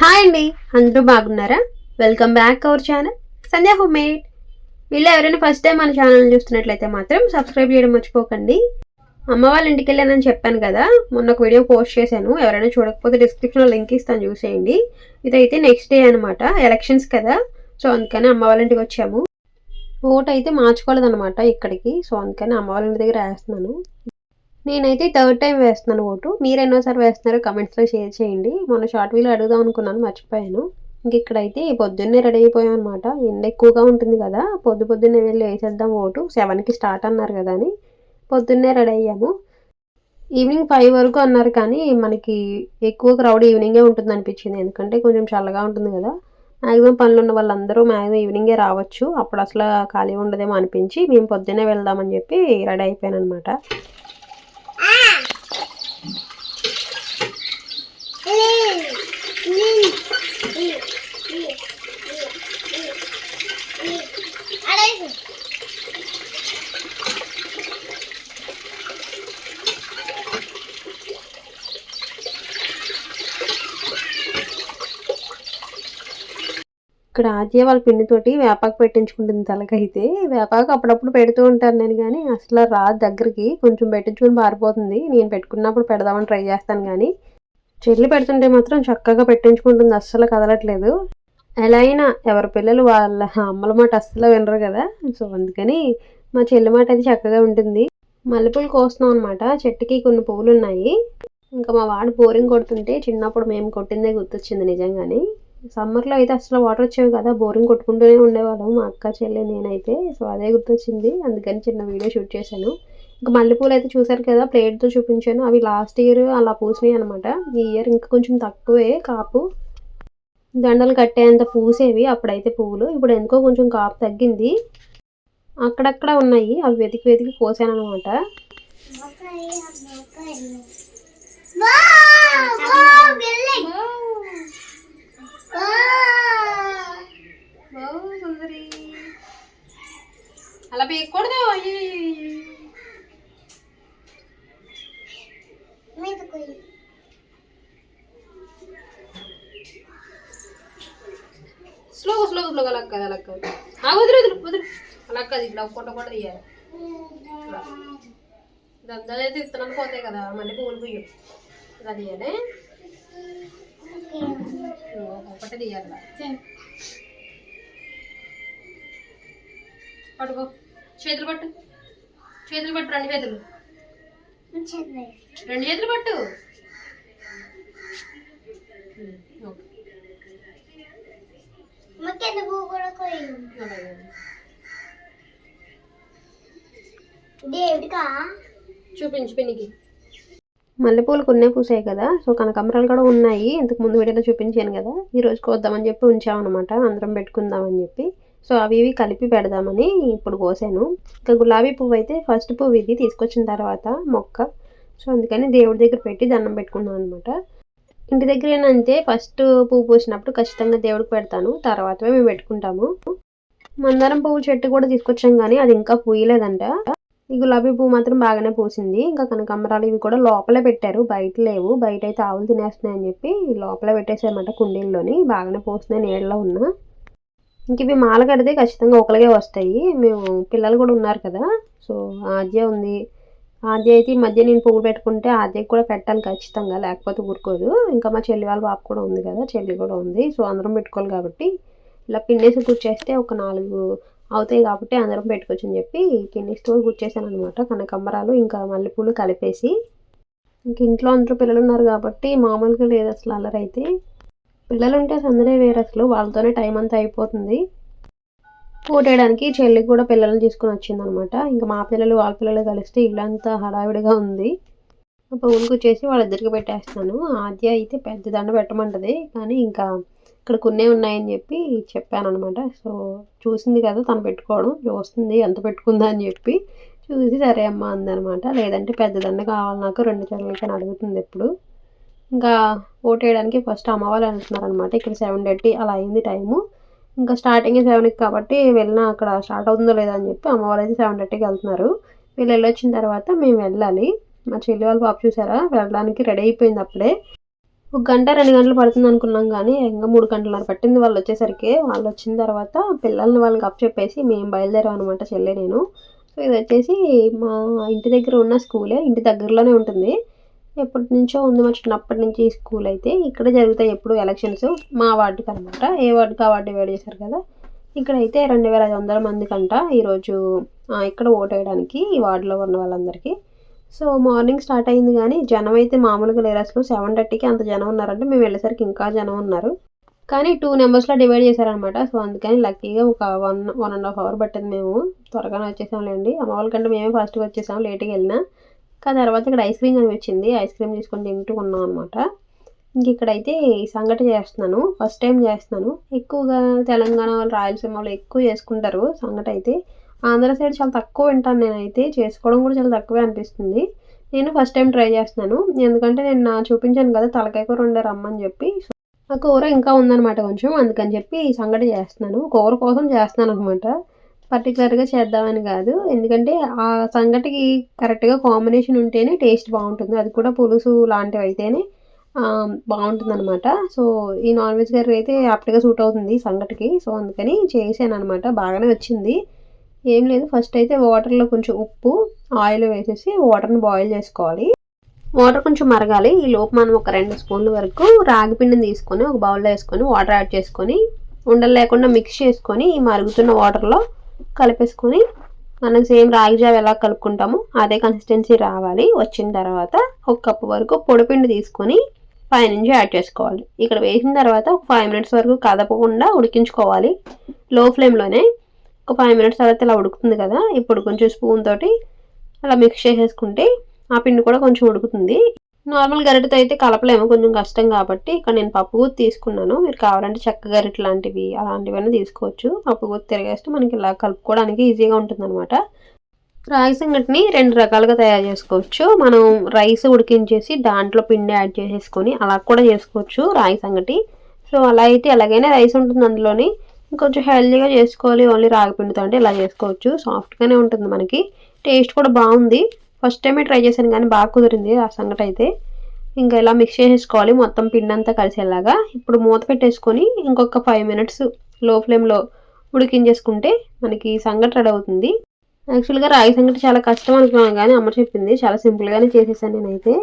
Hi అండి అందరూ బాగున్నారా? Welcome back our channel Sandhya home made వీళ్ళు ఎవరైనా ఫస్ట్ టైం మన ఛానల్ చూస్తున్నట్లయితే మాత్రం సబ్స్క్రైబ్ చేయడం మర్చిపోకండి. అమ్మ వాళ్ళ ఇంటికి వెళ్ళానని చెప్పాను కదా మొన్న ఒక వీడియో పోస్ట్ చేశాను. ఎవరైనా చూడకపోతే డిస్క్రిప్షన్లో లింక్ ఇస్తాను చూసేయండి. ఇదైతే నెక్స్ట్ డే అనమాట ఎలక్షన్స్ కదా. సో అందుకని అమ్మ వాళ్ళ ఇంటికి వచ్చాము. ఓట్ అయితే మార్చుకోలేదన్నమాట ఇక్కడికి. సో అందుకని అమ్మ వాళ్ళ ఇంటి దగ్గర వేస్తున్నాను నేనైతే థర్డ్ టైం వేస్తున్నాను ఓటు. మీరు ఎన్నోసారి వేస్తున్నారో కమెంట్స్లో షేర్ చేయండి. మొన్న షార్ట్ వీలో అడుగుదాం అనుకున్నాను మర్చిపోయాను. ఇంక ఇక్కడైతే పొద్దున్నే రెడీ అయిపోయాం అనమాట ఎండ ఎక్కువగా ఉంటుంది కదా పొద్దు పొద్దున్నే వెళ్ళి వేసేద్దాం ఓటు. సెవెన్కి స్టార్ట్ అన్నారు కదా అని. పొద్దున్నే రెడీ అయ్యాము. ఈవినింగ్ ఫైవ్ వరకు అన్నారు కానీ మనకి ఎక్కువ క్రౌడ్ ఈవినింగే ఉంటుంది అనిపించింది. ఎందుకంటే కొంచెం చల్లగా ఉంటుంది కదా. మ్యాక్సిమం పనులు ఉన్న వాళ్ళందరూ మ్యాక్సిమం ఈవినింగే రావచ్చు. అప్పుడు అసలు ఖాళీ ఉండదేమో అనిపించి మేము పొద్దున్నే వెళ్దామని చెప్పి రెడీ అయిపోయాను అనమాట Olha isso. ఇక్కడ ఆద్య వాళ్ళ పిన్నితోటి వేపాకు పెట్టించుకుంటుంది తలకైతే. వేపాకు అప్పుడప్పుడు పెడుతూ ఉంటాను నేను కానీ అసలు రాదు దగ్గరికి. కొంచెం పెట్టించుకుని పారిపోతుంది. నేను పెట్టుకున్నప్పుడు పెడదామని ట్రై చేస్తాను కానీ చెల్లి పెడుతుంటే మాత్రం చక్కగా పెట్టించుకుంటుంది. అస్సలు కదలట్లేదు. ఎలా అయినా ఎవరి పిల్లలు వాళ్ళ అమ్మల మాట అస్సలు వినరు కదా. సో అందుకని మా చెల్లి మాట అయితే చక్కగా ఉంటుంది. మల్లెపూలు కోస్తున్నాం అనమాట చెట్టుకి కొన్ని పువ్వులు ఉన్నాయి ఇంకా మా వాడు బోరింగ్ కొడుతుంటే చిన్నప్పుడు మేము కొట్టిందే గుర్తొచ్చింది నిజంగానే. సమ్మర్లో అయితే అసలు వాటర్ వచ్చేవి కదా బోరింగ్ కొట్టుకుంటూనే ఉండేవాళ్ళం. మా అక్క చెల్లి నేనైతే. సో అదే గుర్తొచ్చింది. అందుకని చిన్న వీడియో షూట్ చేశాను. ఇంకా మల్లెపూలు అయితే చూసారు కదా ప్లేట్తో చూపించాను. అవి లాస్ట్ ఇయర్ అలా పూసినాయి అనమాట ఈ ఇయర్ ఇంకా కొంచెం తక్కువే కాపు. దండలు కట్టేంత పూసేవి అప్పుడైతే పువ్వులు. ఇప్పుడు ఎందుకో కొంచెం కాపు తగ్గింది. అక్కడక్కడ ఉన్నాయి. అవి వెతికి వెతికి కోసాను అనమాట అలా పీకూడదు స్లో స్లో స్లో అలా కాదు అలా కాదు ఆ వదిలి వదిలి వదిలి అలా కాదు ఇట్లా కొట్ట కొట్ట తీయాలి. దందాలు అయితే విత్తనాలు పోతాయి కదా మళ్ళీ పువ్వులు పుయ్యం ఇలా తీయాలి. ఒకటే తీయాలి. పట్టుకో. చేతులు పట్టు. చేతులు పట్టు రెండు చేతులు. రెండు చేతులు పట్టు. ఓకే. చూపించు పిన్నికి. మల్లెపూలు కొన్నే పూసాయి కదా సో కనకాంబరాలు కూడా ఉన్నాయి. ఇంతకు ముందు వీడియోలో చూపించాను కదా ఈ రోజు కోద్దామని చెప్పి ఉంచామన్నమాట అందరం పెట్టుకుందామని చెప్పి. సో అవి ఇవి కలిపి పెడదామని ఇప్పుడు కోసాను. ఇంకా గులాబీ పువ్వు అయితే ఫస్ట్ పువ్వు ఇది తీసుకొచ్చిన తర్వాత మొక్క. సో అందుకని దేవుడి దగ్గర పెట్టి దండం పెట్టుకున్నాను అనమాట ఇంటి దగ్గర ఏంటంటే ఫస్ట్ పువ్వు పూసినప్పుడు ఖచ్చితంగా దేవుడికి పెడతాను తర్వాత మేము పెట్టుకుంటాము. మందారం పువ్వు చెట్టు కూడా తీసుకొచ్చాం కానీ అది ఇంకా పూయలేదంట. ఈ గులాబీ పువ్వు మాత్రం బాగానే పూసింది. ఇంకా కనకాంబరాలు ఇవి కూడా లోపలే పెట్టారు. బయట లేవు. బయట అయితే ఆవులు తినేస్తున్నాయని చెప్పి లోపలే పెట్టేసారన్నమాట కుండీల్లోని. బాగానే పూస్తున్నాయి. నీళ్ళలో ఉన్నా. ఇంక ఇవి మాల కడితే ఖచ్చితంగా ఒకరిగే వస్తాయి. మేము పిల్లలు కూడా ఉన్నారు కదా. సో ఆద్య ఉంది. ఆద్య అయితే ఈ మధ్య నేను పువ్వు పెట్టుకుంటే ఆద్యకి కూడా పెట్టాలి ఖచ్చితంగా. లేకపోతే ఊరుకోదు. ఇంకా మా చెల్లి వాళ్ళ పాప కూడా ఉంది కదా. చెల్లి కూడా ఉంది. సో అందరం పెట్టుకోవాలి కాబట్టి ఇలా పిండేసి కూర్చేస్తే ఒక నాలుగు అవుతాయి కాబట్టి అందరం పెట్టుకోవచ్చు అని చెప్పి పిన్నిస్తో గుచ్చేసాను అనమాట కనకంబరాలు ఇంకా మల్లెపూలు కలిపేసి. ఇంక ఇంట్లో అందరూ పిల్లలు ఉన్నారు కాబట్టి మామూలుగా లేదు అసలు అల్లరైతే. పిల్లలు ఉంటే సందడే వేరు అసలు వాళ్ళతోనే టైం అంతా అయిపోతుంది. పోటేయడానికి చెల్లి కూడా పిల్లల్ని తీసుకుని వచ్చిందనమాట ఇంకా మా పిల్లలు వాళ్ళ పిల్లలు కలిస్తే ఇల్లంతా హడావిడిగా ఉంది. పువ్వులకు వచ్చేసి వాళ్ళిద్దరికి పెట్టేస్తాను. ఆద్య అయితే పెద్ద దండ పెట్టమంటది కానీ ఇంకా ఇక్కడ కొన్నే ఉన్నాయని చెప్పి చెప్పాను అనమాట సో చూసింది కదా తను పెట్టుకోవడం. చూస్తుంది ఎంత పెట్టుకుందా? అని చెప్పి చూసి సరే అమ్మ అందనమాట లేదంటే పెద్దదన్న కావాలి నాకు. రెండు చెల్లెలకి అని అడుగుతుంది ఎప్పుడు. ఇంకా ఓట్ వేయడానికి ఫస్ట్ అమ్మ వాళ్ళు అంటున్నారు అనమాట ఇక్కడ సెవెన్ థర్టీ అలా అయింది టైము. ఇంకా స్టార్టింగ్ సెవెన్కి కాబట్టి వెళ్ళిన అక్కడ స్టార్ట్ అవుతుందో లేదో అని చెప్పి అమ్మ వాళ్ళు అయితే సెవెన్ థర్టీకి వెళ్తున్నారు. వీళ్ళు వెళ్ళొచ్చిన తర్వాత మేము వెళ్ళాలి. మా చెల్లి వాళ్ళ పాప చూసారా? వెళ్ళడానికి రెడీ అయిపోయింది అప్పుడే. ఒక గంట రెండు గంటలు పడుతుంది అనుకున్నాం కానీ ఇంకా మూడు గంటలన్నర పట్టింది. వాళ్ళు వచ్చేసరికి వాళ్ళు వచ్చిన తర్వాత పిల్లల్ని వాళ్ళకి అప్ చెప్పేసి మేము బయలుదేరాం అనమాట చెల్లె నేను. సో ఇది వచ్చేసి మా ఇంటి దగ్గర ఉన్న స్కూలే. ఇంటి దగ్గరలోనే ఉంటుంది. ఎప్పటి నుంచో ఉంది మా చిన్నప్పటి నుంచి ఈ స్కూల్ అయితే. ఇక్కడ జరుగుతాయి ఎప్పుడు ఎలక్షన్స్. మా వార్డుకి అనమాట ఏ వార్డుకి ఆ వార్డు వేడి చేశారు కదా. ఇక్కడైతే రెండు వేల ఐదు వందల మందికంట ఈరోజు ఇక్కడ ఓటు వేయడానికి ఈ వార్డులో ఉన్న వాళ్ళందరికీ సో మార్నింగ్ స్టార్ట్ అయింది కానీ జనం అయితే మామూలుగా లేరు. అసలు సెవెన్ థర్టీకి అంత జనం ఉన్నారంటే మేము వెళ్ళేసరికి ఇంకా జనం ఉన్నారు. కానీ టూ నెంబర్స్లో డివైడ్ చేశారనమాట సో అందుకని లక్కీగా ఒక one one and half hour పట్టింది మేము. త్వరగానే వచ్చేసాంలేండి అమ్మ వాళ్ళ కంటే మేమే ఫాస్ట్గా వచ్చేసాం లేట్గా వెళ్ళినా. కానీ తర్వాత ఇక్కడ ఐస్ క్రీమ్ కనిపించింది ఐస్ క్రీమ్ తీసుకొని తింటూ ఉన్నాం అనమాట ఇంక ఇక్కడైతే ఈ సంగటి చేస్తున్నాను. ఫస్ట్ టైం చేస్తున్నాను. ఎక్కువగా తెలంగాణ వాళ్ళు రాయలసీమ వాళ్ళు ఎక్కువ చేసుకుంటారు సంగటి అయితే ఆంధ్ర సైడ్ చాలా తక్కువ వింటాను నేనైతే. చేసుకోవడం కూడా చాలా తక్కువే అనిపిస్తుంది. నేను ఫస్ట్ టైం ట్రై చేస్తున్నాను. ఎందుకంటే నేను నా చూపించాను కదా తలకాయ కూర ఉండే రమ్మని చెప్పి. ఆ కూర ఇంకా ఉందన్నమాట కొంచెం. అందుకని చెప్పి ఈ సంగటి చేస్తున్నాను. కూర కోసం చేస్తున్నాను అనమాట పర్టికులర్గా చేద్దామని కాదు. ఎందుకంటే ఆ సంగటికి కరెక్ట్గా కాంబినేషన్ ఉంటేనే టేస్ట్ బాగుంటుంది. అది కూడా పులుసు లాంటివి అయితేనే బాగుంటుంది అనమాట సో ఈ నాన్ వెజ్ కర్రీ అయితే యాప్ట్గా సూట్ అవుతుంది ఈ సంగటికి. సో అందుకని చేశాను అనమాట బాగానే వచ్చింది. ఏం లేదు. ఫస్ట్ అయితే వాటర్లో కొంచెం ఉప్పు ఆయిల్ వేసేసి వాటర్ని బాయిల్ చేసుకోవాలి. వాటర్ కొంచెం మరగాలి. ఈ లోపు మనం ఒక రెండు స్పూన్ల వరకు రాగి పిండిని తీసుకొని ఒక బౌల్లో వేసుకొని వాటర్ యాడ్ చేసుకొని ఉండలు లేకుండా మిక్స్ చేసుకొని ఈ మరుగుతున్న వాటర్లో కలిపేసుకొని మనం సేమ్ రాగి జావ ఎలా కలుపుకుంటామో అదే కన్సిస్టెన్సీ రావాలి. వచ్చిన తర్వాత ఒక కప్పు వరకు పొడిపిండి తీసుకొని పైనుంచి యాడ్ చేసుకోవాలి. ఇక్కడ వేసిన తర్వాత ఒక ఫైవ్ మినిట్స్ వరకు కదపకుండా ఉడికించుకోవాలి. లో ఫ్లేమ్లోనే ఒక ఫైవ్ మినిట్స్ తర్వాత ఇలా ఉడుకుతుంది కదా ఇప్పుడు కొంచెం స్పూన్ తోటి అలా మిక్స్ చేసేసుకుంటే ఆ పిండి కూడా కొంచెం ఉడుకుతుంది. నార్మల్ గరిటతో అయితే కలపలేము కొంచెం కష్టం కాబట్టి. ఇక్కడ నేను పప్పు గుత్తి తీసుకున్నాను. మీరు కావాలంటే చెక్క గరిట లాంటివి అలాంటివన్నీ తీసుకోవచ్చు. పప్పు గుత్తి తిరిగేస్తే మనకి ఇలా కలుపుకోవడానికి ఈజీగా ఉంటుంది అనమాట రాగి సంగటిని రెండు రకాలుగా తయారు చేసుకోవచ్చు. మనం రైస్ ఉడికించేసి దాంట్లో పిండి యాడ్ చేసేసుకొని అలా కూడా చేసుకోవచ్చు రాగి సంగటి సో అలా అయితే ఎలాగైనా రైస్ ఉంటుంది అందులోని. ఇంకొంచెం హెల్దీగా చేసుకోవాలి ఓన్లీ రాగి పిండితో అంటే ఇలా చేసుకోవచ్చు. సాఫ్ట్గానే ఉంటుంది మనకి. టేస్ట్ కూడా బాగుంది. ఫస్ట్ టైమే ట్రై చేశాను కానీ బాగా కుదిరింది ఆ సంగటి అయితే. ఇంకా ఇలా మిక్స్ చేసేసుకోవాలి మొత్తం పిండి అంతా కలిసేలాగా. ఇప్పుడు మూత పెట్టేసుకొని ఇంకొక ఫైవ్ మినిట్స్లో ఫ్లేమ్లో ఉడికించేసుకుంటే మనకి సంగటి రెడీ అవుతుంది. యాక్చువల్గా రాగి సంగటి చాలా కష్టం అనుకున్నాను కానీ అమ్మ చెప్పింది. చాలా సింపుల్గానే చేసేసాను నేనైతే.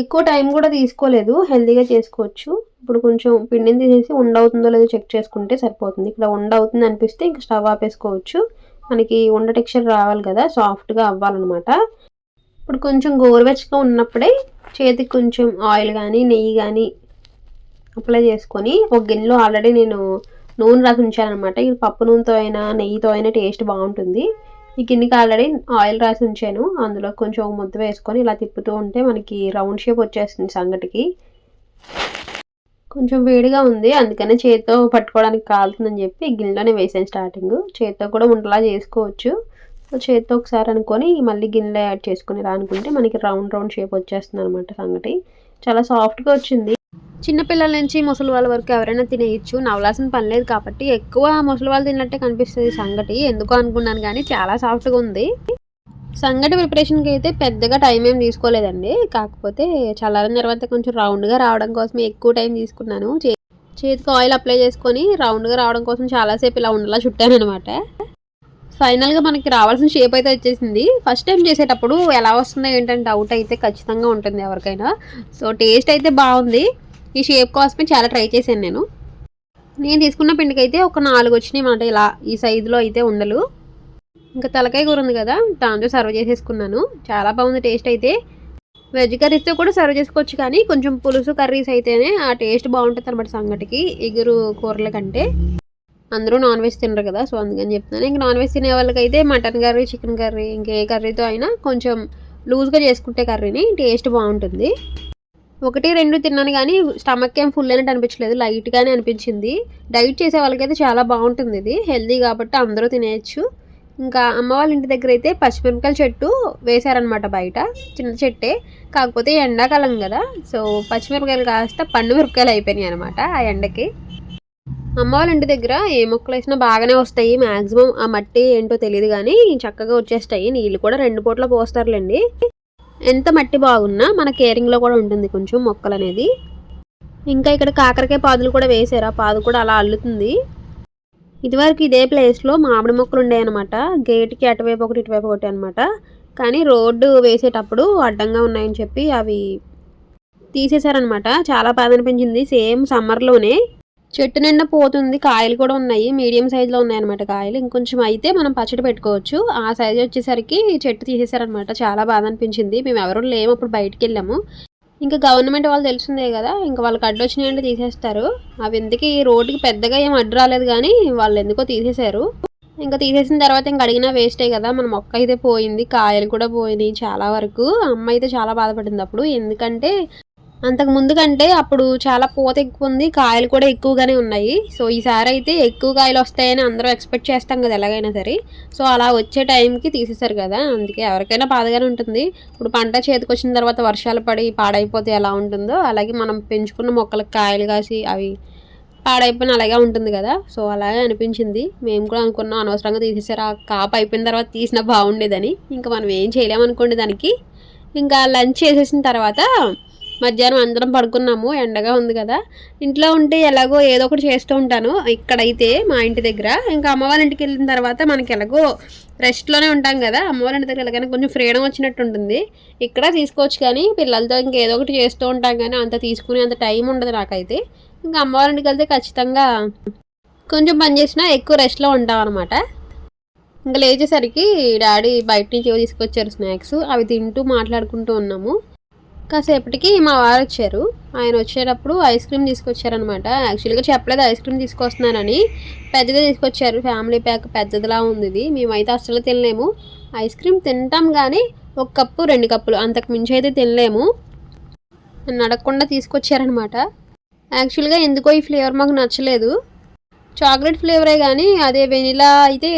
ఎక్కువ టైం కూడా తీసుకోలేదు. హెల్దీగా చేసుకోవచ్చు. ఇప్పుడు కొంచెం పిండిని తీసేసి ఉండవుతుందో లేదో చెక్ చేసుకుంటే సరిపోతుంది. ఇక్కడ ఉండవుతుంది అనిపిస్తే ఇంకా స్టవ్ ఆపేసుకోవచ్చు. మనకి ఉండ టెక్స్చర్ రావాలి కదా సాఫ్ట్గా అవ్వాలన్నమాట. ఇప్పుడు కొంచెం గోరువెచ్చగా ఉన్నప్పుడే చేతికి కొంచెం ఆయిల్ కానీ నెయ్యి కానీ అప్లై చేసుకొని ఒక గిన్నెలో ఆల్రెడీ నేను నూనె రాసి ఉంచానమాట ఇది పప్పు నూనెతో అయినా నెయ్యితో అయినా టేస్ట్ బాగుంటుంది. ఈ గిన్నెకి ఆల్రెడీ ఆయిల్ రాసి ఉంచాను. అందులో కొంచెం ముద్ద వేసుకొని ఇలా తిప్పుతూ ఉంటే మనకి రౌండ్ షేప్ వచ్చేస్తుంది సంగటికి. కొంచెం వేడిగా ఉంది. అందుకనే చేతితో పట్టుకోవడానికి కాలుతుందని చెప్పి గిన్నెలోనే వేసాను స్టార్టింగ్ చేతితో కూడా ఉండలా చేసుకోవచ్చు. సో చేతితో ఒకసారి అనుకొని మళ్ళీ గిన్నెలో యాడ్ చేసుకుని రా అనుకుంటే మనకి రౌండ్ రౌండ్ షేప్ వచ్చేస్తుంది అనమాట సంగటి. చాలా సాఫ్ట్గా వచ్చింది. చిన్నపిల్లల నుంచి ముసలి వాళ్ళ వరకు ఎవరైనా తినేయచ్చు. నవలాసిన పని లేదు కాబట్టి ఎక్కువ ముసలి వాళ్ళు తిన్నట్టే కనిపిస్తుంది సంగటి. ఎందుకో అనుకున్నాను కానీ చాలా సాఫ్ట్గా ఉంది. సంగటి ప్రిపరేషన్కి అయితే పెద్దగా టైం ఏం తీసుకోలేదండి. కాకపోతే చల్లారిన తర్వాత కొంచెం రౌండ్గా రావడం కోసం ఎక్కువ టైం తీసుకున్నాను. చేతికి ఆయిల్ అప్లై చేసుకొని రౌండ్గా రావడం కోసం చాలాసేపు ఇలా ఉండలా చుట్టాను అనమాట ఫైనల్గా మనకి రావాల్సిన షేప్ అయితే వచ్చేసింది. ఫస్ట్ టైం చేసేటప్పుడు ఎలా వస్తుందో ఏంటంటే డౌట్ అయితే ఖచ్చితంగా ఉంటుంది ఎవరికైనా. సో టేస్ట్ అయితే బాగుంది. ఈ షేప్ కోసమే చాలా ట్రై చేశాను నేను. నేను తీసుకున్న పిండికైతే ఒక నాలుగు వచ్చినాయి మాట ఇలా ఈ సైజులో అయితే ఉండలు. ఇంకా తలకాయ కూర ఉంది కదా దాంతో సర్వ్ చేసేసుకున్నాను. చాలా బాగుంది టేస్ట్ అయితే. వెజ్ కర్రీస్తో కూడా సర్వ్ చేసుకోవచ్చు కానీ కొంచెం పులుసు కర్రీస్ అయితేనే ఆ టేస్ట్ బాగుంటుంది అనమాట సంగటికి ఎగురు కూరల కంటే. అందరూ నాన్ వెజ్ తినరు కదా సో అందుకని చెప్తున్నాను. ఇంకా నాన్ వెజ్ తినే వాళ్ళకైతే మటన్ కర్రీ చికెన్ కర్రీ ఇంకే కర్రీతో అయినా కొంచెం లూజ్గా చేసుకుంటే కర్రీని టేస్ట్ బాగుంటుంది. ఒకటి రెండు తిన్నాను కానీ స్టమక్ ఏం ఫుల్ అయినట్టు అనిపించలేదు లైట్గానే అనిపించింది. డైట్ చేసే వాళ్ళకైతే చాలా బాగుంటుంది ఇది హెల్దీ కాబట్టి అందరూ తినేయచ్చు. ఇంకా అమ్మ వాళ్ళ ఇంటి దగ్గర అయితే పచ్చిమిరపకాయల చెట్టు వేశారనమాట బయట చిన్న చెట్టే. కాకపోతే ఎండాకాలం కదా సో పచ్చిమిరపకాయలు కాస్త పండు మిరపకాయలు అయిపోయినాయి అనమాట ఆ ఎండకి. అమ్మ వాళ్ళ ఇంటి దగ్గర ఏ మొక్కలు వేసినా బాగానే వస్తాయి. మ్యాక్సిమం ఆ మట్టి ఏంటో తెలియదు కానీ చక్కగా వచ్చేస్తాయి. నీళ్ళు కూడా రెండు పూట్ల పోస్తారులేండి. ఎంత మట్టి బాగున్నా మన కేరింగ్లో కూడా ఉంటుంది కొంచెం మొక్కలు అనేది. ఇంకా ఇక్కడ కాకరకాయ పాదులు కూడా వేసారు ఆ పాదు కూడా అలా అల్లుతుంది. ఇదివరకు ఇదే ప్లేస్లో మామిడి మొక్కలు ఉండేవి అనమాట గేట్కి అటువైపు ఒకటి ఇటువైపు ఒకటి అనమాట కానీ రోడ్డు వేసేటప్పుడు అడ్డంగా ఉన్నాయని చెప్పి అవి తీసేశారనమాట చాలా బాధ అనిపించింది. సేమ్ సమ్మర్లోనే చెట్టు నిండా పోతుంది. కాయలు కూడా ఉన్నాయి. మీడియం సైజులో ఉన్నాయన్నమాట కాయలు. ఇంకొంచెం అయితే మనం పచ్చడి పెట్టుకోవచ్చు. ఆ సైజు వచ్చేసరికి చెట్టు తీసేశారనమాట చాలా బాధ అనిపించింది. మేము ఎవరు లేము. అప్పుడు బయటికి వెళ్ళాము. ఇంకా గవర్నమెంట్ వాళ్ళు తెలిసిందే కదా. ఇంకా వాళ్ళకి అడ్డు వచ్చినాయంటే తీసేస్తారు. అవి ఎందుకు ఈ రోడ్డుకి పెద్దగా ఏం అడ్డు రాలేదు కానీ వాళ్ళు ఎందుకో తీసేశారు. ఇంకా తీసేసిన తర్వాత ఇంకా అడిగినా వేస్టే కదా. మన మొక్క అయితే పోయింది. కాయలు కూడా పోయినాయి చాలా వరకు. అమ్మ అయితే చాలా బాధపడింది అప్పుడు. ఎందుకంటే అంతకు ముందు కంటే అప్పుడు చాలా పూత ఎక్కువ ఉంది కాయలు కూడా ఎక్కువగానే ఉన్నాయి. సో ఈసారి అయితే ఎక్కువ కాయలు వస్తాయని అందరూ ఎక్స్పెక్ట్ చేస్తాం కదా ఎలాగైనా సరే. సో అలా వచ్చే టైంకి తీసేశారు కదా అందుకే ఎవరికైనా బాధగానే ఉంటుంది. ఇప్పుడు పంట చేతికి వచ్చిన తర్వాత వర్షాలు పడి పాడైపోతే ఎలా ఉంటుందో అలాగే మనం పెంచుకున్న మొక్కలకు కాయలు కాసి అవి పాడైపోయిన అలాగే ఉంటుంది కదా. సో అలాగే అనిపించింది. మేము కూడా అనుకున్నాం అనవసరంగా తీసేసారు ఆ కాపు అయిపోయిన తర్వాత తీసినా బాగుండేదని. ఇంకా మనం ఏం చేయలేమనుకోండి దానికి. ఇంకా లంచ్ చేసేసిన తర్వాత మధ్యాహ్నం అందరం పడుకున్నాము ఎండగా ఉంది కదా. ఇంట్లో ఉంటే ఎలాగో ఏదో ఒకటి చేస్తూ ఉంటాను. ఇక్కడైతే మా ఇంటి దగ్గర ఇంకా అమ్మ వాళ్ళ ఇంటికి వెళ్ళిన తర్వాత మనకి ఎలాగో రెస్ట్లోనే ఉంటాం కదా. అమ్మ వాళ్ళ ఇంటి దగ్గర వెళ్ళగానే కొంచెం ఫ్రీడమ్ వచ్చినట్టు ఉంటుంది. ఇక్కడ తీసుకోవచ్చు కానీ పిల్లలతో ఇంకేదో ఒకటి చేస్తూ ఉంటాం కానీ అంత తీసుకునే అంత టైం ఉండదు నాకైతే. ఇంకా అమ్మ వాళ్ళ ఇంటికి వెళ్తే ఖచ్చితంగా కొంచెం పని చేసినా ఎక్కువ రెస్ట్లో ఉంటాం అనమాట ఇంకా లేచేసరికి డాడీ బయట నుంచి తీసుకొచ్చారు స్నాక్స్. అవి తింటూ మాట్లాడుకుంటూ ఉన్నాము. కాసేపటికి మా వారు వచ్చారు. ఆయన వచ్చేటప్పుడు ఐస్ క్రీమ్ తీసుకొచ్చారనమాట యాక్చువల్గా చెప్పలేదు ఐస్ క్రీమ్ తీసుకొస్తున్నానని. పెద్దగా తీసుకొచ్చారు. ఫ్యామిలీ ప్యాక్ పెద్దదిలా ఉంది ఇది. మేమైతే అస్సలు తినలేము. ఐస్ క్రీమ్ తింటాం కానీ ఒక కప్పు రెండు కప్పులు. అంతకు మించి అయితే తినలేము. నడకుండా తీసుకొచ్చారనమాట యాక్చువల్గా ఎందుకో ఈ ఫ్లేవర్ మాకు నచ్చలేదు. చాక్లెట్ ఫ్లేవరే కానీ అదే వెనిలా అయితే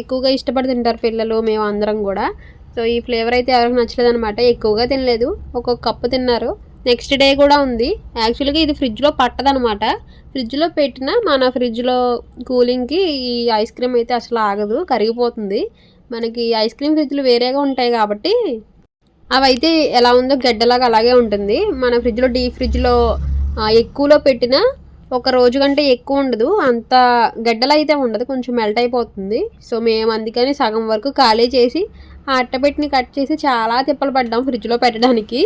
ఎక్కువగా ఇష్టపడి తింటారు పిల్లలు మేము అందరం కూడా. సో ఈ ఫ్లేవర్ అయితే ఎవరికి నచ్చలేదు అనమాట ఎక్కువగా తినలేదు. ఒక్కొక్క కప్పు తిన్నారు. నెక్స్ట్ డే కూడా ఉంది. యాక్చువల్గా ఇది ఫ్రిడ్జ్లో పట్టదనమాట ఫ్రిడ్జ్లో పెట్టిన మన ఫ్రిడ్జ్లో కూలింగ్కి ఈ ఐస్ క్రీమ్ అయితే అసలు ఆగదు. కరిగిపోతుంది. మనకి ఐస్ క్రీమ్ ఫ్రిడ్జ్లు వేరేగా ఉంటాయి కాబట్టి అవి అయితే ఎలా ఉందో గడ్డలాగా అలాగే ఉంటుంది. మన ఫ్రిడ్జ్లో డీప్ ఫ్రిడ్జ్లో ఎక్కువలో పెట్టిన ఒక రోజు కంటే ఎక్కువ ఉండదు. అంత గడ్డలు అయితే ఉండదు. కొంచెం మెల్ట్ అయిపోతుంది. సో మేము అందుకని సగం వరకు ఖాళీ చేసి ఆ అట్టపెట్టిని కట్ చేసి చాలా తిప్పలు పడ్డాం ఫ్రిడ్జ్లో పెట్టడానికి.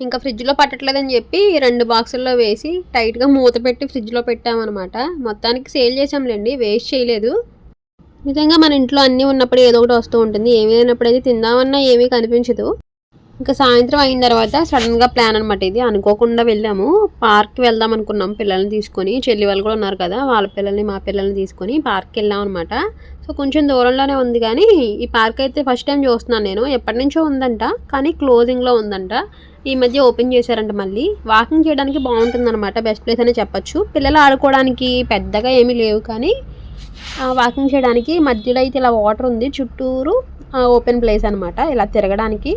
ఇంకా ఫ్రిడ్జ్లో పట్టట్లేదని చెప్పి రెండు బాక్సుల్లో వేసి టైట్గా మూత పెట్టి ఫ్రిడ్జ్లో పెట్టామన్నమాట. మొత్తానికి సేల్ చేసాంలేండి వేస్ట్ చేయలేదు. నిజంగా మన ఇంట్లో అన్నీ ఉన్నప్పుడు ఏదో ఒకటి వస్తూ ఉంటుంది. ఏమీ అయినప్పుడైతే తిందామన్నా ఏమీ కనిపించదు. ఇంకా సాయంత్రం అయిన తర్వాత సడన్గా ప్లాన్ అనమాట ఇది. అనుకోకుండా వెళ్ళాము. పార్క్కి వెళ్దాం అనుకున్నాం. పిల్లల్ని తీసుకొని చెల్లి వాళ్ళు కూడా ఉన్నారు కదా వాళ్ళ పిల్లల్ని మా పిల్లల్ని తీసుకొని పార్క్కి వెళ్ళాం అనమాట సో కొంచెం దూరంలోనే ఉంది కానీ ఈ పార్క్ అయితే ఫస్ట్ టైం చూస్తున్నాను నేను. ఎప్పటి నుంచో ఉందంట కానీ క్లోజింగ్లో ఉందంట. ఈ మధ్య ఓపెన్ చేశారంట మళ్ళీ. వాకింగ్ చేయడానికి బాగుంటుందన్నమాట బెస్ట్ ప్లేస్ అని చెప్పచ్చు. పిల్లలు ఆడుకోవడానికి పెద్దగా ఏమీ లేవు కానీ వాకింగ్ చేయడానికి మధ్యలో అయితే ఇలా వాటర్ ఉంది. చుట్టూరు ఓపెన్ ప్లేస్ అనమాట ఇలా తిరగడానికి.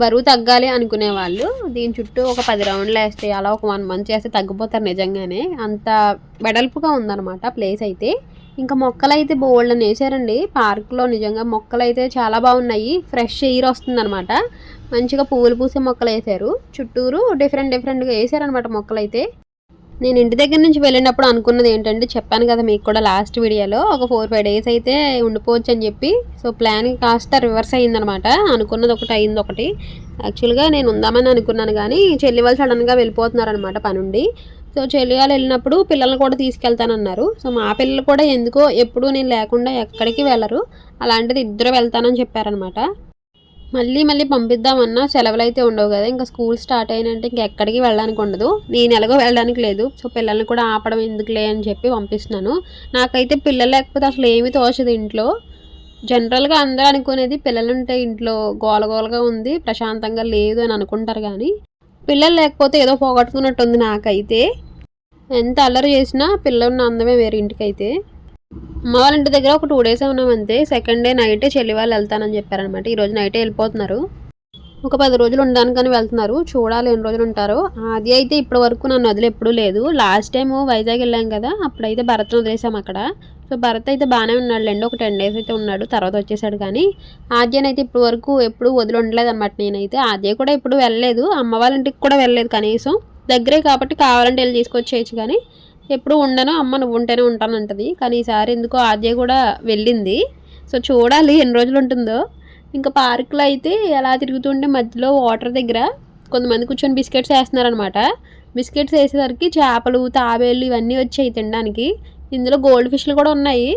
బరువు తగ్గాలి అనుకునే వాళ్ళు దీని చుట్టూ ఒక పది రౌండ్లు వేస్తే అలా ఒక వన్ మంత్ చేస్తే తగ్గిపోతారు నిజంగానే. అంత వెడల్పుగా ఉందన్నమాట ప్లేస్ అయితే. ఇంకా మొక్కలు అయితే బోల్డ్ వేసారండి పార్క్లో నిజంగా మొక్కలు అయితే చాలా బాగున్నాయి. ఫ్రెష్ ఎయిర్ వస్తుందన్నమాట. మంచిగా పువ్వులు పూసే మొక్కలు వేసారు చుట్టూరు డిఫరెంట్ డిఫరెంట్గా వేసారనమాట మొక్కలు అయితే నేను ఇంటి దగ్గర నుంచి వెళ్ళినప్పుడు అనుకున్నది ఏంటంటే చెప్పాను కదా మీకు కూడా లాస్ట్ వీడియోలో ఒక ఫోర్ ఫైవ్ డేస్ అయితే ఉండిపోవచ్చు అని చెప్పి సో ప్లాన్ కాస్త రివర్స్ అయ్యిందనమాట. అనుకున్నది ఒకటి అయింది ఒకటి. యాక్చువల్గా నేను ఉందామని అనుకున్నాను కానీ చెల్లి వాళ్ళు సడన్గా వెళ్ళిపోతున్నారనమాట పనుండి. సో చెల్లి వాళ్ళు వెళ్ళినప్పుడు పిల్లల్ని కూడా తీసుకెళ్తానన్నారు. సో మా పిల్లలు కూడా ఎందుకో ఎప్పుడూ నేను లేకుండా ఎక్కడికి వెళ్ళరు. అలాంటిది ఇద్దరు వెళ్తానని చెప్పారనమాట. మళ్ళీ మళ్ళీ పంపిద్దామన్నా సెలవులు అయితే ఉండవు కదా. ఇంకా స్కూల్ స్టార్ట్ అయినంటే ఇంకా ఎక్కడికి వెళ్ళడానికి ఉండదు. నేను ఎలాగో వెళ్ళడానికి లేదు. సో పిల్లల్ని కూడా ఆపడం ఎందుకులే అని చెప్పి పంపిస్తున్నాను. నాకైతే పిల్లలు లేకపోతే అసలు ఏమి తోచదు ఇంట్లో. జనరల్గా అందరూ అనుకునేది పిల్లలుంటే ఇంట్లో గోలగోలగా ఉంది ప్రశాంతంగా లేదు అని అనుకుంటారు కానీ పిల్లలు లేకపోతే ఏదో పోగొట్టుకున్నట్టుంది నాకైతే. ఎంత అల్లరి చేసినా పిల్లలున్న అందమే వేరే ఇంటికైతే. అమ్మ వాళ్ళ ఇంటి దగ్గర ఒక టూ డేస్ ఉన్నాం అంతే. సెకండ్ డే నైటే చెల్లి వాళ్ళు వెళ్తానని చెప్పారనమాట ఈరోజు నైటే వెళ్ళిపోతున్నారు. ఒక పది రోజులు ఉండడానికని వెళ్తున్నారు. చూడాలి ఎన్ని రోజులు ఉంటారో. అది అయితే ఇప్పటి వరకు నన్ను వదిలి ఎప్పుడూ లేదు. లాస్ట్ టైం వైజాగ్ వెళ్ళాం కదా అప్పుడైతే భరత్ను వదిలేసాం అక్కడ. సో భరత్ అయితే బాగానే ఉన్నాడు. అండి ఒక టెన్ డేస్ అయితే ఉన్నాడు. తర్వాత వచ్చేసాడు కానీ ఆద్యనైతే అయితే ఇప్పటి వరకు ఎప్పుడు వదిలి ఉండలేదు అనమాట నేనైతే. ఆద్య కూడా ఇప్పుడు వెళ్ళలేదు. అమ్మ వాళ్ళ ఇంటికి కూడా వెళ్ళలేదు కనీసం. దగ్గరే కాబట్టి కావాలంటే వెళ్ళి తీసుకొచ్చేయచ్చు కానీ ఎప్పుడు ఉండను అమ్మ నువ్వు ఉంటేనే ఉంటాను అంటది కానీ ఈసారి ఎందుకో ఆద్య కూడా వెళ్ళింది. సో చూడాలి ఎన్ని రోజులు ఉంటుందో. ఇంకా పార్క్లో అయితే ఎలా తిరుగుతుంటే మధ్యలో వాటర్ దగ్గర కొంతమంది కూర్చొని బిస్కెట్స్ వేస్తున్నారనమాట. బిస్కెట్స్ వేసేసరికి చేపలు తాబేళ్ళు ఇవన్నీ వచ్చాయి తినడానికి. ఇందులో గోల్డ్ ఫిష్లు కూడా ఉన్నాయి.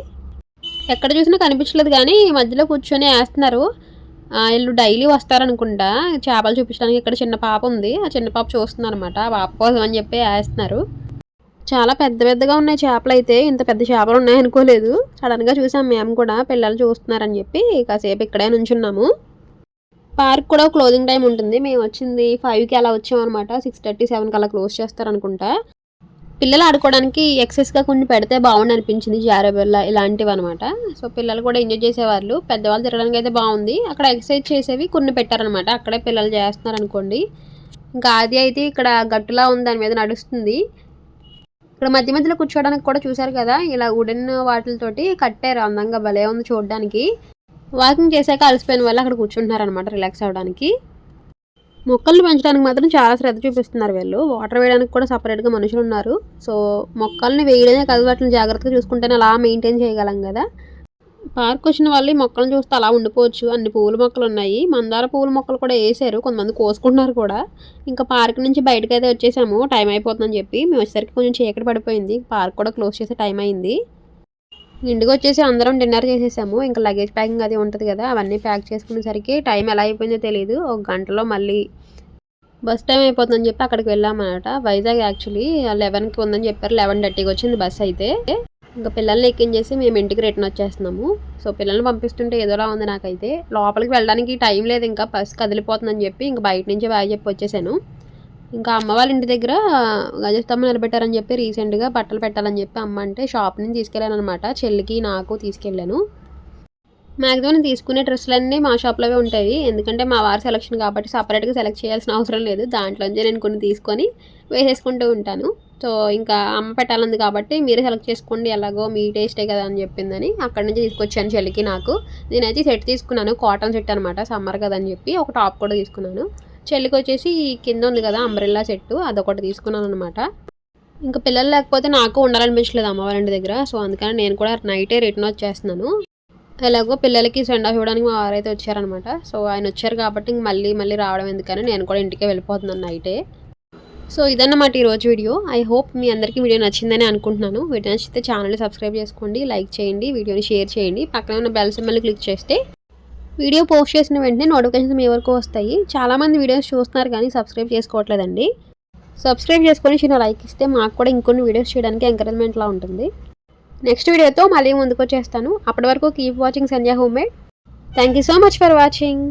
ఎక్కడ చూసినా కనిపించలేదు కానీ మధ్యలో కూర్చొని వేస్తున్నారు. వీళ్ళు డైలీ వస్తారనుకుంటా. చేపలు చూపించడానికి ఇక్కడ చిన్న పాప ఉంది. ఆ చిన్న పాప చూస్తున్నారు అనమాట ఆ పాప కోసం అని చెప్పి వేస్తున్నారు. చాలా పెద్ద పెద్దగా ఉన్నాయి చేపలు అయితే. ఇంత పెద్ద చేపలు ఉన్నాయి అనుకోలేదు. సడన్గా చూసాం మేము కూడా పిల్లలు చూస్తున్నారని చెప్పి కాసేపు ఇక్కడే నుంచున్నాము. పార్క్ కూడా క్లోజింగ్ టైం ఉంటుంది. మేము వచ్చింది ఫైవ్కి అలా వచ్చామన్నమాట సిక్స్ థర్టీ సెవెన్కి అలా క్లోజ్ చేస్తారనుకుంటా పిల్లలు ఆడుకోవడానికి ఎక్సెస్గా కొన్ని పెడితే బాగుండి అనిపించింది. జారబెల్ల ఇలాంటివి అనమాట సో పిల్లలు కూడా ఎంజాయ్ చేసేవాళ్ళు. పెద్దవాళ్ళు తిరగడానికి అయితే బాగుంది. అక్కడ ఎక్సర్సైజ్ చేసేవి కొన్ని పెట్టారనమాట అక్కడే పిల్లలు చేస్తున్నారు అనుకోండి. ఇంకా అది అయితే ఇక్కడ గట్టులా ఉంది. దాని మీద నడుస్తుంది. ఇక్కడ మధ్య మధ్యలో కూర్చోడానికి కూడా చూసారు కదా ఇలా వుడెన్ వాటితోటి కట్టారు అందంగా భలే ఉంది చూడడానికి. వాకింగ్ చేశాక అలసిపోయిన వాళ్ళు అక్కడ కూర్చుంటున్నారు అనమాట రిలాక్స్ అవ్వడానికి. మొక్కలు పెంచడానికి మాత్రం చాలా శ్రద్ధ చూపిస్తున్నారు వీళ్ళు. వాటర్ వేయడానికి కూడా సపరేట్గా మనుషులు ఉన్నారు. సో మొక్కల్ని వేయడమే కాదు వాటిని జాగ్రత్తగా చూసుకుంటేనే అలా మెయింటైన్ చేయగలం కదా. పార్క్ వచ్చిన వాళ్ళు ఈ మొక్కలను చూస్తే అలా ఉండిపోవచ్చు. అన్ని పూల మొక్కలు ఉన్నాయి. మందార పూల మొక్కలు కూడా వేసారు. కొంతమంది కోసుకుంటున్నారు కూడా. ఇంకా పార్క్ నుంచి బయటకు అయితే వచ్చేసాము. టైం అయిపోతుందని చెప్పి మేము వచ్చేసరికి కొంచెం చీకటి పడిపోయింది. పార్క్ కూడా క్లోజ్ చేసే టైం అయింది. ఇంటికి వచ్చేసి అందరం డిన్నర్ చేసేసాము. ఇంకా లగేజ్ ప్యాకింగ్ అది ఉంటుంది కదా అవన్నీ ప్యాక్ చేసుకునేసరికి టైం ఎలా అయిపోయిందో తెలియదు ఒక గంటలో మళ్ళీ బస్ టైం అయిపోతుందని చెప్పి అక్కడికి వెళ్ళామన్నమాట. వైజాగ్ యాక్చువల్లీ లెవెన్కి ఉందని చెప్పారు. లెవెన్ థర్టీకి వచ్చింది బస్ అయితే. ఇంకా పిల్లల్ని ఎక్కించేసి మేము ఇంటికి రిటర్న్ వచ్చేస్తున్నాము. సో పిల్లల్ని పంపిస్తుంటే ఏదోలా ఉంది నాకైతే. లోపలికి వెళ్ళడానికి టైం లేదు ఇంకా బస్ కదిలిపోతుందని చెప్పి ఇంకా బయట నుంచి బాగా చెప్పి వచ్చేసాను. ఇంకా అమ్మ వాళ్ళ ఇంటి దగ్గర గజస్తంభం నిలబెట్టారని చెప్పి రీసెంట్గా బట్టలు పెట్టాలని చెప్పి అమ్మ అంటే షాప్ నుంచి తీసుకెళ్ళాను అనమాట చెల్లికి నాకు తీసుకెళ్ళాను. మ్యాక్సిమం నేను తీసుకునే డ్రెస్సులన్నీ మా షాప్లోవే ఉంటాయి. ఎందుకంటే మా వారి సెలక్షన్ కాబట్టి సపరేట్గా సెలెక్ట్ చేయాల్సిన అవసరం లేదు. దాంట్లోంచి నేను కొన్ని తీసుకొని వేసేసుకుంటూ ఉంటాను. సో ఇంకా అమ్మ పెట్టాలంది కాబట్టి మీరే సెలెక్ట్ చేసుకోండి ఎలాగో మీ టేస్టే కదా అని చెప్పిందని అక్కడి నుంచి తీసుకొచ్చాను చెల్లికి నాకు. నేనైతే సెట్ తీసుకున్నాను కాటన్ సెట్ అనమాట సమ్మర్ కదా అని చెప్పి ఒక టాప్ కూడా తీసుకున్నాను. చెల్లికి వచ్చేసి కింద ఉంది కదా అంబ్రెల్లా సెట్టు అదొకటి తీసుకున్నాను అనమాట ఇంకా పిల్లలు లేకపోతే నాకు ఉండాలనిపించలేదు అమ్మ వాళ్ళ దగ్గర సో అందుకని నేను కూడా నైటే రిటర్న్ వచ్చేస్తున్నాను. ఎలాగో పిల్లలకి సెండ్ ఆఫ్ ఇవ్వడానికి మా వారైతే వచ్చారనమాట సో ఆయన వచ్చారు కాబట్టి ఇంక మళ్ళీ మళ్ళీ రావడం ఎందుకని నేను కూడా ఇంటికే వెళ్ళిపోతున్నాను నైటే. సో ఇదన్నమాట ఈరోజు వీడియో. ఐ హోప్ మీ అందరికీ వీడియో నచ్చిందని అనుకుంటున్నాను. వీడియో నచ్చితే ఛానల్ని సబ్స్క్రైబ్ చేసుకోండి లైక్ చేయండి వీడియోని షేర్ చేయండి. పక్కన ఉన్న బెల్ సింబల్ని క్లిక్ చేస్తే వీడియో పోస్ట్ చేసిన వెంటనే నోటిఫికేషన్స్ మీ వరకు వస్తాయి. చాలామంది వీడియోస్ చూస్తున్నారు కానీ సబ్స్క్రైబ్ చేసుకోవట్లేదండి. సబ్స్క్రైబ్ చేసుకొని చిన్న లైక్ ఇస్తే మాకు కూడా ఇంకొన్ని వీడియోస్ చేయడానికి ఎంకరేజ్మెంట్లా ఉంటుంది. నెక్స్ట్ వీడియోతో మళ్ళీ ముందుకు వచ్చేస్తాను. అప్పటి వరకు keep watching Sandhya home made thank you so much for watching